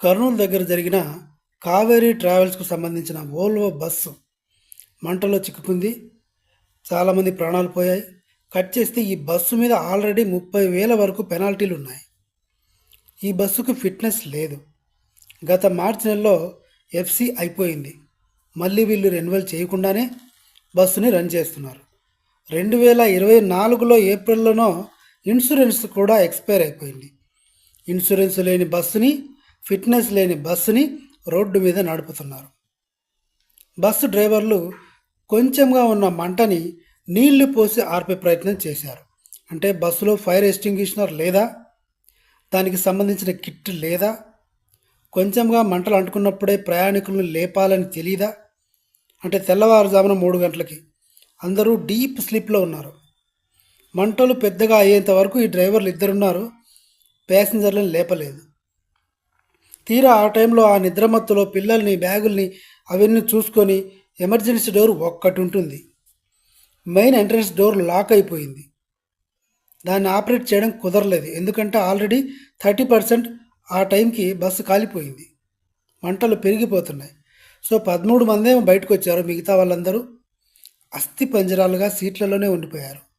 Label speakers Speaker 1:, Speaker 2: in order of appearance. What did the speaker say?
Speaker 1: కర్నూలు దగ్గర జరిగిన కావేరీ ట్రావెల్స్కు సంబంధించిన ఓల్వో బస్సు మంటలో చిక్కుకుంది. చాలామంది ప్రాణాలు పోయాయి. కట్ చేస్తే ఈ బస్సు మీద ఆల్రెడీ ముప్పై వేల వరకు పెనాల్టీలు ఉన్నాయి. ఈ బస్సుకు ఫిట్నెస్ లేదు. గత మార్చి నెలలో ఎఫ్సి అయిపోయింది. మళ్ళీ వీళ్ళు రెన్యువల్ చేయకుండానే బస్సుని రన్ చేస్తున్నారు. రెండు వేల ఇరవై నాలుగులో ఏప్రిల్లోనో ఇన్సూరెన్స్ కూడా ఎక్స్పైర్ అయిపోయింది. ఇన్సూరెన్స్ లేని బస్సుని ఫిట్నెస్ లేని బస్సుని రోడ్డు మీద నడుపుతున్నారు. బస్సు డ్రైవర్లు కొంచెంగా ఉన్న మంటని నీళ్ళు పోసి ఆర్పే ప్రయత్నం చేశారు. అంటే బస్సులో ఫైర్ ఎస్టింగ్విషనర్ లేదా? దానికి సంబంధించిన కిట్ లేదా? కొంచెంగా మంటలు అంటుకున్నప్పుడే ప్రయాణికులను లేపాలని తెలీదా? అంటే తెల్లవారుజామున మూడు గంటలకి అందరూ డీప్ స్లీప్లో ఉన్నారు. మంటలు పెద్దగా అయ్యేంత వరకు ఈ డ్రైవర్లు ఇద్దరున్నారు. ప్యాసింజర్లను లేపలేదు. తీరా ఆ టైంలో ఆ నిద్రమత్తులో పిల్లల్ని బ్యాగుల్ని అవన్నీ చూసుకొని ఎమర్జెన్సీ డోర్ ఒక్కటి ఉంటుంది మెయిన్ ఎంట్రన్స్ డోర్ లాక్ అయిపోయింది. దాన్ని ఆపరేట్ చేయడం కుదరలేదు. ఎందుకంటే ఆల్రెడీ థర్టీ పర్సెంట్ ఆ టైంకి బస్సు కాలిపోయింది. మంటలు పెరిగిపోతున్నాయి. సో పదమూడు మందేమో బయటకు వచ్చారు మిగతా వాళ్ళందరూ. అస్థి పంజరాలుగా సీట్లలోనే ఉండిపోయారు.